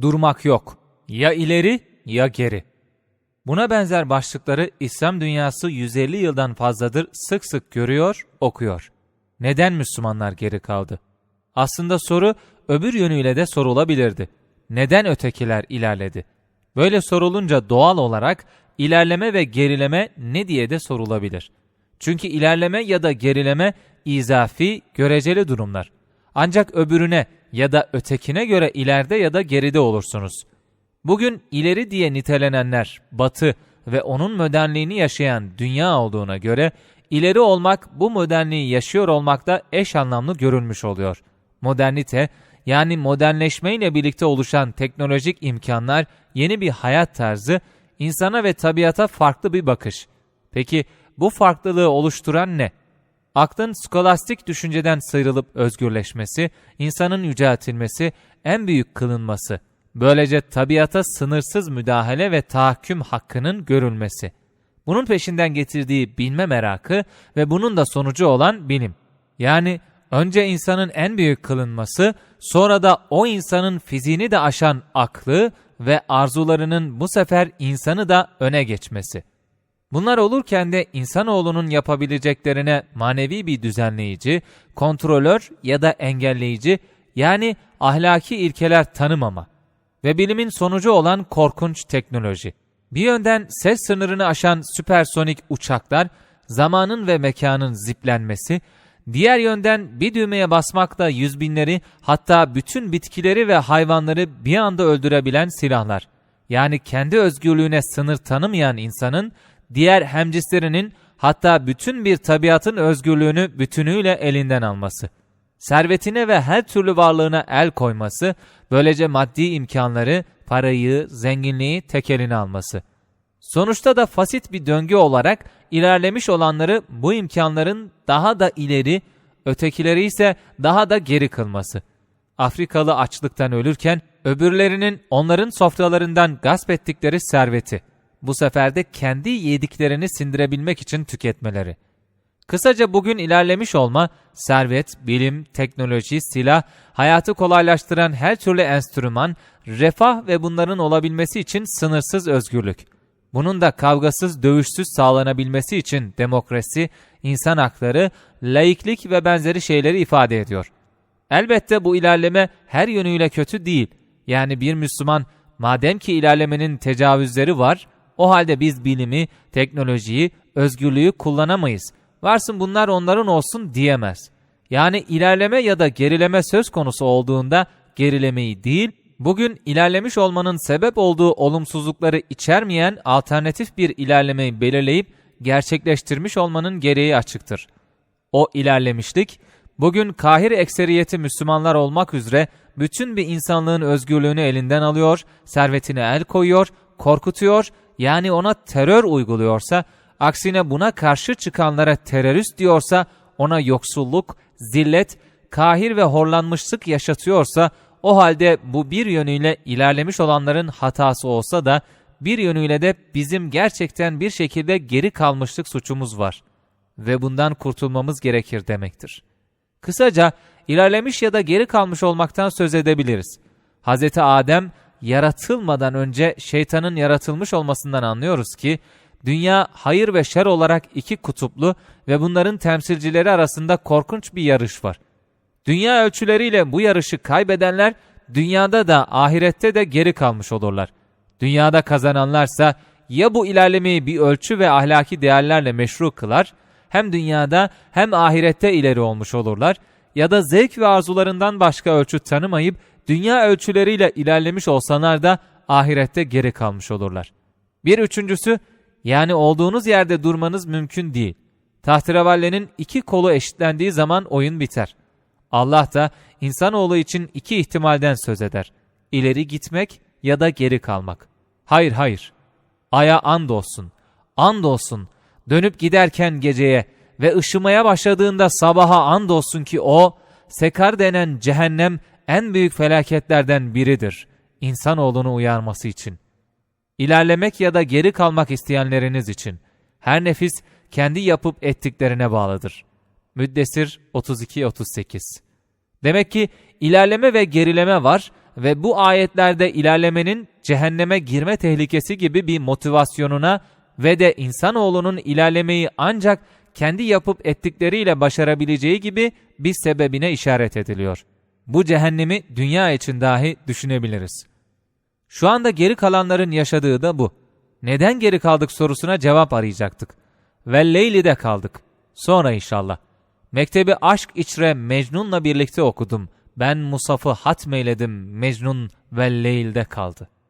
Durmak yok. Ya ileri ya geri. Buna benzer başlıkları İslam dünyası 150 yıldan fazladır sık sık görüyor, okuyor. Neden Müslümanlar geri kaldı? Aslında soru öbür yönüyle de sorulabilirdi. Neden ötekiler ilerledi? Böyle sorulunca doğal olarak ilerleme ve gerileme ne diye de sorulabilir. Çünkü ilerleme ya da gerileme izafi, göreceli durumlar. Ancak öbürüne ya da ötekine göre ileride ya da geride olursunuz. Bugün ileri diye nitelenenler batı ve onun modernliğini yaşayan dünya olduğuna göre ileri olmak bu modernliği yaşıyor olmakta eş anlamlı görülmüş oluyor. Modernite yani modernleşmeyle birlikte oluşan teknolojik imkanlar, yeni bir hayat tarzı, insana ve tabiata farklı bir bakış. Peki bu farklılığı oluşturan ne? Aklın skolastik düşünceden sıyrılıp özgürleşmesi, insanın yüceltilmesi, en büyük kılınması, böylece tabiata sınırsız müdahale ve tahakküm hakkının görülmesi. Bunun peşinden getirdiği bilme merakı ve bunun da sonucu olan bilim. Yani önce insanın en büyük kılınması, sonra da o insanın fiziğini de aşan aklı ve arzularının bu sefer insanı da öne geçmesi. Bunlar olurken de insanoğlunun yapabileceklerine manevi bir düzenleyici, kontrolör ya da engelleyici yani ahlaki ilkeler tanımama ve bilimin sonucu olan korkunç teknoloji. Bir yönden ses sınırını aşan süpersonik uçaklar, zamanın ve mekanın ziplenmesi, diğer yönden bir düğmeye basmakla yüz binleri hatta bütün bitkileri ve hayvanları bir anda öldürebilen silahlar. Yani kendi özgürlüğüne sınır tanımayan insanın diğer hemcislerinin hatta bütün bir tabiatın özgürlüğünü bütünüyle elinden alması. Servetine ve her türlü varlığına el koyması, böylece maddi imkanları, parayı, zenginliği tek eline alması. Sonuçta da fasit bir döngü olarak ilerlemiş olanları bu imkanların daha da ileri, ötekileri ise daha da geri kılması. Afrikalı açlıktan ölürken öbürlerinin onların sofralarından gasp ettikleri serveti bu sefer de kendi yediklerini sindirebilmek için tüketmeleri. Kısaca bugün ilerlemiş olma, servet, bilim, teknoloji, silah, hayatı kolaylaştıran her türlü enstrüman, refah ve bunların olabilmesi için sınırsız özgürlük. Bunun da kavgasız, dövüşsüz sağlanabilmesi için demokrasi, insan hakları, laiklik ve benzeri şeyleri ifade ediyor. Elbette bu ilerleme her yönüyle kötü değil. Yani bir Müslüman madem ki ilerlemenin tecavüzleri var, o halde biz bilimi, teknolojiyi, özgürlüğü kullanamayız. Varsın bunlar onların olsun diyemez. Yani ilerleme ya da gerileme söz konusu olduğunda gerilemeyi değil, bugün ilerlemiş olmanın sebep olduğu olumsuzlukları içermeyen alternatif bir ilerlemeyi belirleyip gerçekleştirmiş olmanın gereği açıktır. O ilerlemişlik, bugün Kahir ekseriyeti Müslümanlar olmak üzere bütün bir insanlığın özgürlüğünü elinden alıyor, servetine el koyuyor, korkutuyor yani ona terör uyguluyorsa, aksine buna karşı çıkanlara terörist diyorsa, ona yoksulluk, zillet, kahir ve horlanmışlık yaşatıyorsa, o halde bu bir yönüyle ilerlemiş olanların hatası olsa da, bir yönüyle de bizim gerçekten bir şekilde geri kalmışlık suçumuz var. Ve bundan kurtulmamız gerekir demektir. Kısaca, ilerlemiş ya da geri kalmış olmaktan söz edebiliriz. Hz. Adem, yaratılmadan önce şeytanın yaratılmış olmasından anlıyoruz ki, dünya hayır ve şer olarak iki kutuplu ve bunların temsilcileri arasında korkunç bir yarış var. Dünya ölçüleriyle bu yarışı kaybedenler, dünyada da ahirette de geri kalmış olurlar. Dünyada kazananlarsa ya bu ilerlemeyi bir ölçü ve ahlaki değerlerle meşru kılar, hem dünyada hem ahirette ileri olmuş olurlar ya da zevk ve arzularından başka ölçü tanımayıp dünya ölçüleriyle ilerlemiş olsalar da ahirette geri kalmış olurlar. Bir üçüncüsü, yani olduğunuz yerde durmanız mümkün değil. Tahterevallenin iki kolu eşitlendiği zaman oyun biter. Allah da insanoğlu için iki ihtimalden söz eder. İleri gitmek ya da geri kalmak. Hayır hayır. Aya and olsun. And olsun. Dönüp giderken geceye ve ışımaya başladığında sabaha and olsun ki o, sekar denen cehennem en büyük felaketlerden biridir insanoğlunu uyarması için. İlerlemek ya da geri kalmak isteyenleriniz için her nefis kendi yapıp ettiklerine bağlıdır. Müddessir 32-38 Demek ki ilerleme ve gerileme var ve bu ayetlerde ilerlemenin cehenneme girme tehlikesi gibi bir motivasyonuna ve de insanoğlunun ilerlemeyi ancak kendi yapıp ettikleriyle başarabileceği gibi bir sebebine işaret ediliyor. Bu cehennemi dünya için dahi düşünebiliriz. Şu anda geri kalanların yaşadığı da bu. Neden geri kaldık sorusuna cevap arayacaktık. Ve Leyli'de kaldık. Sonra inşallah. Mektebi aşk içre Mecnun'la birlikte okudum. Ben Musaf'ı hatmeyledim Mecnun ve Leyl'de kaldı.''